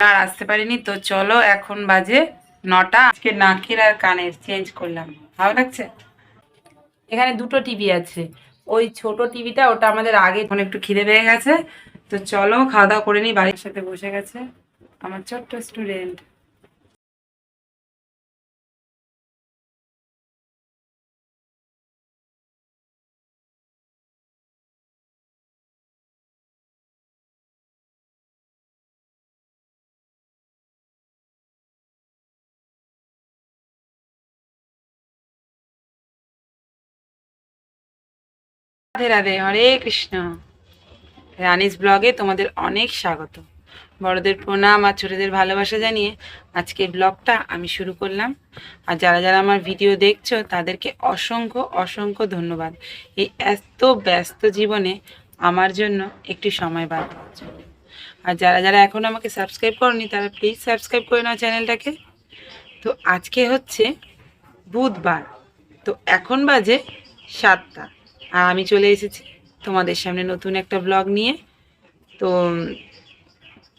আর আসতে পারিনি, তো চলো এখন বাজে নটা। আজকে নাকের আর কানের চেঞ্জ করলাম। ভালো লাগছে? এখানে দুটো টিভি আছে। ওই ছোট টিভিটা ওটা আমাদের আগে এখন একটু খিদে পেয়ে গেছে, তো চলো খাওয়া দাওয়া করে নি বাড়ির সাথে বসে গেছে আমার ছোট্ট স্টুডেন্ট রাধে রাধে, হরে কৃষ্ণ। রানিস ব্লগে তোমাদের অনেক স্বাগত। বড়দের প্রণাম আর ছোটদের ভালোবাসা জানিয়ে আজকে ব্লগটা আমি শুরু করলাম। আর যারা যারা আমার ভিডিও দেখছ, তাদেরকে অসংখ্য অসংখ্য ধন্যবাদ। এই এত ব্যস্ত জীবনে আমার জন্য একটু সময় করার জন্য। আর যারা যারা এখন আমাকে সাবস্ক্রাইব করনি, তারা প্লিজ সাবস্ক্রাইব করে নাও চ্যানেলটাকে। তো আজকে হচ্ছে বুধবার। তো এখন বাজে সাতটা। আর আমি চলে এসেছি তোমাদের সামনে নতুন একটা ব্লগ নিয়ে। তো,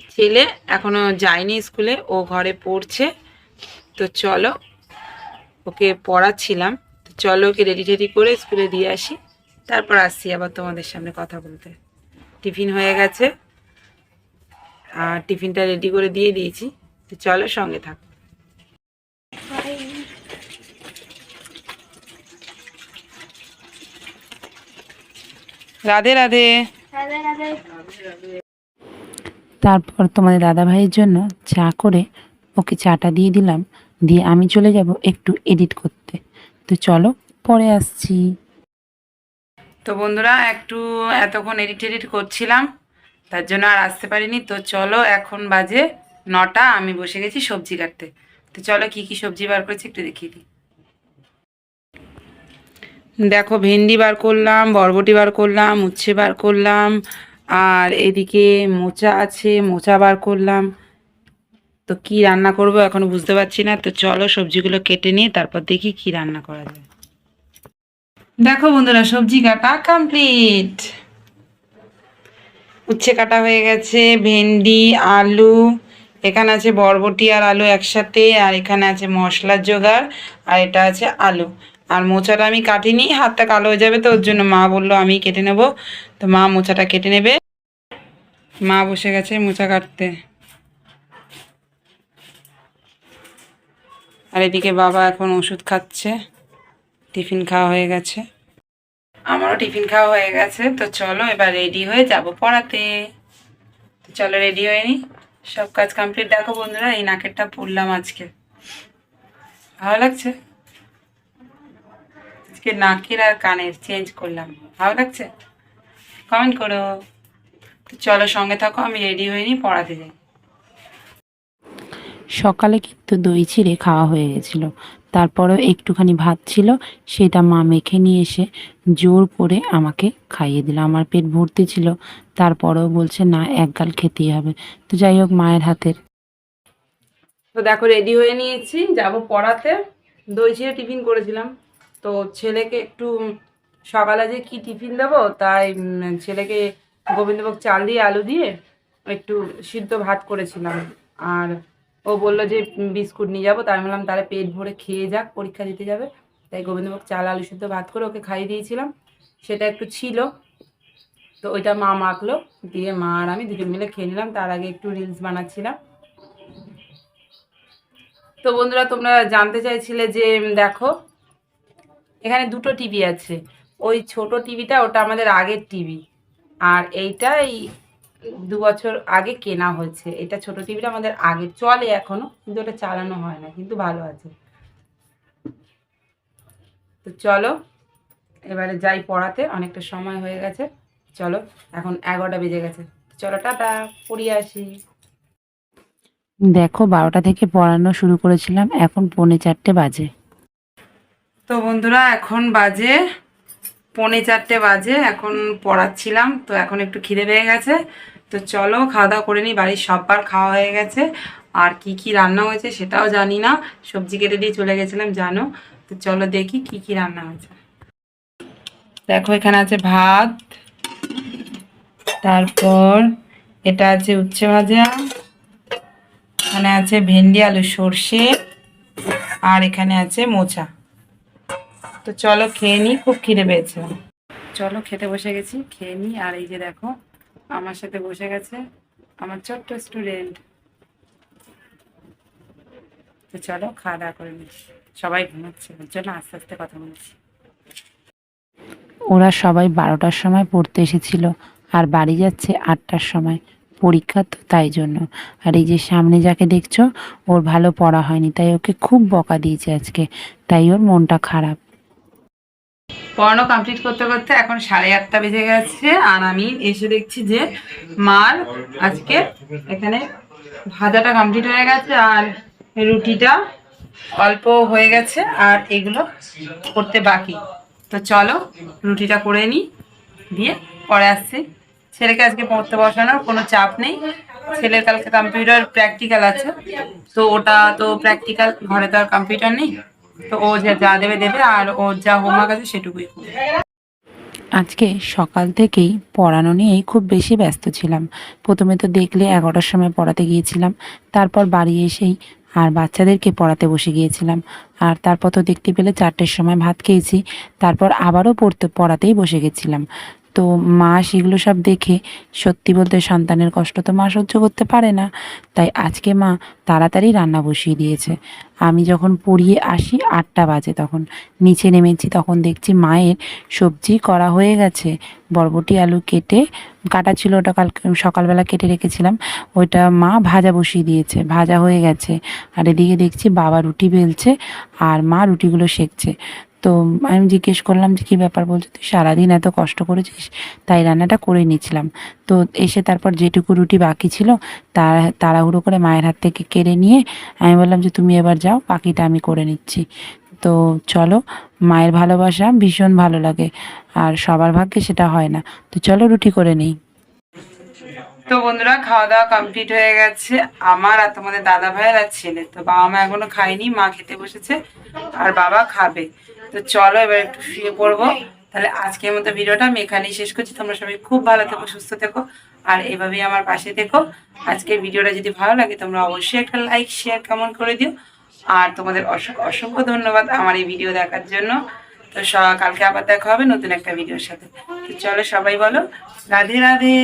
ছেলে এখনও যায়নি স্কুলে, ও ঘরে পড়ছে। তো চলো, ওকে পড়াচ্ছিলাম। তো চলো ওকে রেডি টেডি করে স্কুলে দিয়ে আসি। তারপর আসছি আবার তোমাদের সামনে কথা বলতে। টিফিন হয়ে গেছে। আর টিফিনটা রেডি করে দিয়ে দিয়েছি। তো চলো সঙ্গে থাক। রাধে রাধে। তারপর তোমাদের দাদা ভাইয়ের জন্য চা করে ওকে চাটা দিয়ে দিলাম। দিয়ে আমি চলে যাব একটু এডিট করতে। তো চলো পরে আসছি। তো বন্ধুরা একটু এতক্ষণ এডিট এডিট করছিলাম তার জন্য আর আসতে পারিনি। তো চলো এখন বাজে নটা আমি বসে গেছি সবজি কাটতে। তো চলো কি কি সবজি বার করেছি একটু দেখিয়ে দিই। দেখো, ভেন্ডি বার করলাম, বরবটি বার করলাম, উচ্ছে বার করলাম, আর এদিকে মোচা আছে, মোচা বার করলাম। তো কি রান্না করব এখন বুঝতে পারছি না। তো চলো সবজিগুলো কেটে নিয়ে তারপর দেখি কি রান্না করা যায়। দেখো বন্ধুরা, সবজি কাটা কমপ্লিট উচ্ছে কাটা হয়ে গেছে, ভেন্ডি, আলু, এখানে আছে বরবটি আর আলু একসাথে, আর এখানে আছে মশলার জোগাড়, আর এটা আছে আলু। আর মোচাটা আমি কাটিনি, হাতটা কালো হয়ে যাবে তো, ওর জন্য মা বলল আমি কেটে নেব। তো মা মোচাটা কেটে নেবে। মা বসে গেছে মোচা কাটতে। আর এদিকে বাবা এখন ওষুধ খাচ্ছে। টিফিন খাওয়া হয়ে গেছে। আমারও টিফিন খাওয়া হয়ে গেছে। তো চলো এবার রেডি হয়ে যাব পড়াতে। তো চলো রেডি হয়ে নি। সব কাজ কমপ্লিট। দেখো বন্ধুরা, এই নাকেরটা পরলাম আজকে। ভালো লাগছে? আজকে নাকের আর কানের চেঞ্জ করলাম। ভালো লাগছে? কমেন্ট করো। তো চলো সঙ্গে থাকো আমি রেডি হয়ে নি পড়াতে যাই। সকালে কিন্তু দই চিড়ে খাওয়া হয়ে গেছিল। তারপরেও একটুখানি ভাত ছিল সেটা মা মেখে নিয়ে এসে জোর করে আমাকে খাইয়ে দিল। আমার পেট ভর্তি ছিল তারপরেও বলছে না এক গাল খেতেই হবে। তো যাই হোক মায়ের হাতের। তো দেখো রেডি হয়ে নিয়েছি যাব পড়াতে। দই ছিঁড়ে টিফিন করেছিলাম। তো ছেলেকে একটু সকালে যে কি টিফিন দেবো, তাই ছেলেকে গোবিন্দভোগ চাল দিয়ে আলু দিয়ে একটু সিদ্ধ ভাত করেছিলাম। আর ও বলল যে বিস্কুট নিয়ে যাব। তাই বললাম, তাহলে পেট ভরে খেয়ে যাক, পরীক্ষা দিতে যাবে। তাই গোবিন্দভোগ চাল, আলু সিদ্ধ, ভাত করে ওকে খাইয়ে দিয়েছিলাম। সেটা একটু ছিল। তো ওইটা মা মাখলো। দিয়ে মা আর আমি দুজন মিলে খেয়ে নিলাম। তার আগে একটু রিলস বানাচ্ছিলাম। তো বন্ধুরা, তোমরা জানতে চাইছিলে যে দেখো এখানে দুটো টিভি আছে। ওই ছোট টিভিটা ওটা আমাদের আগের টিভি আর এইটা এই দু বছর আগে কেনা হয়েছে। এটা ছোট টিভিটা আমাদের আগে চলে এখনও, কিন্তু ওটা চালানো হয় না, কিন্তু ভালো আছে। তো চলো, এবারে যাই পড়াতে, অনেকটা সময় হয়ে গেছে। চলো, এখন এগারোটা বেজে গেছে। চলো, টাটা, পড়িয়ে আসি। দেখো, বারোটা থেকে পড়ানো শুরু করেছিলাম, এখন পৌনে চারটে বাজে। তো বন্ধুরা, এখন বাজে পৌনে চারটে বাজে, এখন পড়াচ্ছিলাম, তো এখন একটু খিদে পেয়ে গেছে। তো চলো খাওয়া দাওয়া করে নিই বাড়ির সববার খাওয়া হয়ে গেছে। আর কি কি রান্না হয়েছে সেটাও জানি না, সবজি কেটে দিয়ে চলে গেছিলাম, জানো? তো চলো দেখি কি কি রান্না হয়েছে। দেখো, এখানে আছে ভাত, তারপর এটা আছে উচ্ছে ভাজা, এখানে আছে ভেন্ডি, আলু সর্ষে, আর এখানে আছে মোচা। তো চলো খেয়ে নিই খুব খিদে পেয়েছে। চলো খেতে বসে গেছি খেয়ে নিই আর এই যে দেখো আমার সাথে বসে গেছে আমার ছোট্ট স্টুডেন্ট তো চলো খাওয়া দাওয়া করে নিচ্ছি। সবাই ঘুমাচ্ছে চলো আস্তে আস্তে কথা বলছি। ওরা সবাই বারোটার সময় পড়তে এসেছিল আর বাড়ি যাচ্ছে আটটার সময়। পরীক্ষা তো তাই জন্য। আর এই যে সামনে যাকে দেখছ ওর ভালো পড়া হয়নি তাই ওকে খুব বকা দিয়েছে আজকে। তাই ওর মনটা খারাপ। পড়ানো কমপ্লিট করতে করতে এখন সাড়ে আটটা বেজে গেছে, আর আমি এসে দেখছি যে মার আজকে এখানে ভাজাটা কমপ্লিট হয়ে গেছে আর রুটিটা অল্প হয়ে গেছে আর এগুলো করতে বাকি। তো চলো রুটিটা করে নিই, দিয়ে পরে আসছি। ছেলেকে আজকে পড়তে বসানোর কোনো চাপ নেই, ছেলের কালকে কম্পিউটার প্র্যাকটিক্যাল আছে, তো ওটা তো প্র্যাকটিক্যাল ঘরে তো আর কম্পিউটার নেই। তো ও যা দেবে দেবে, আর ওর যা হোমওয়ার্ক আছে সেটুকুই আজকে সকাল থেকেই পড়ানো নিয়েই খুব বেশি ব্যস্ত ছিলাম। প্রথমে তো দেখলে এগারোটার সময় পড়াতে গিয়েছিলাম, তারপর বাড়ি এসেই আর বাচ্চাদেরকে পড়াতে বসে গিয়েছিলাম। আর তারপর তো দেখতে পেলে চারটের সময় ভাত খেয়েছি, তারপর আবারও পড়তে, পড়াতেই বসে গেছিলাম। তো মা সেগুলো সব দেখে সত্যি বলতে সন্তানের কষ্ট তো মা সহ্য করতে পারে না। তাই আজকে মা তাড়াতাড়ি রান্না বসিয়ে দিয়েছে। আমি যখন পড়িয়ে আসি আটটা বাজে তখন। নিচে নেমেছি তখন দেখছি মায়ের সবজি করা হয়ে গেছে। বরবটি আলু কেটে কাটা ছিল ওটা কাল সকালবেলা কেটে রেখেছিলাম। ওইটা মা ভাজা বসিয়ে দিয়েছে। ভাজা হয়ে গেছে। আর এদিকে দেখছি বাবা রুটি বেলছে আর মা রুটিগুলো সেকছে। তো আমি জিজ্ঞেস করলাম যে, কী ব্যাপার? বলছে, তুই সারাদিন এত কষ্ট করেছিস, তাই রান্নাটা করে নিয়েছিলাম। তো এসে তারপর যেটুকু রুটি বাকি ছিল, তার, তাড়াহুড়ো করে মায়ের হাত থেকে কেড়ে নিয়ে আমি বললাম যে, তুমি এবার যাও, বাকিটা আমি করে নিচ্ছি। তো চলো, মায়ের ভালোবাসা ভীষণ ভালো লাগে, আর সবার ভাগ্যে সেটা হয় না। তো চলো রুটি করে নেই। তো বন্ধুরা খাওয়া দাওয়া কমপ্লিট হয়ে গেছে, আমার আর তোমাদের দাদা ভাইয়ের আর ছেলে। তো বাবা মা এখনও খায়নি, মা খেতে বসেছে, আর বাবা খাবে। তো চলো এবার একটু শুয়ে পড়ব। তাহলে আজকের মতো ভিডিওটা আমি এখানেই শেষ করছি। তোমরা সবাই খুব ভালো থেকো, সুস্থ থেকো, আর এভাবেই আমার পাশে থেকো। আজকের ভিডিওটা যদি ভালো লাগে, তোমরা অবশ্যই একটা লাইক শেয়ার কমেন্ট করে দিও। আর তোমাদের অসংখ্য অসংখ্য ধন্যবাদ আমার এই ভিডিও দেখার জন্য। তো কালকে আবার দেখা হবে নতুন একটা ভিডিওর সাথে। তো চলো সবাই বলো, রাধে রাধে।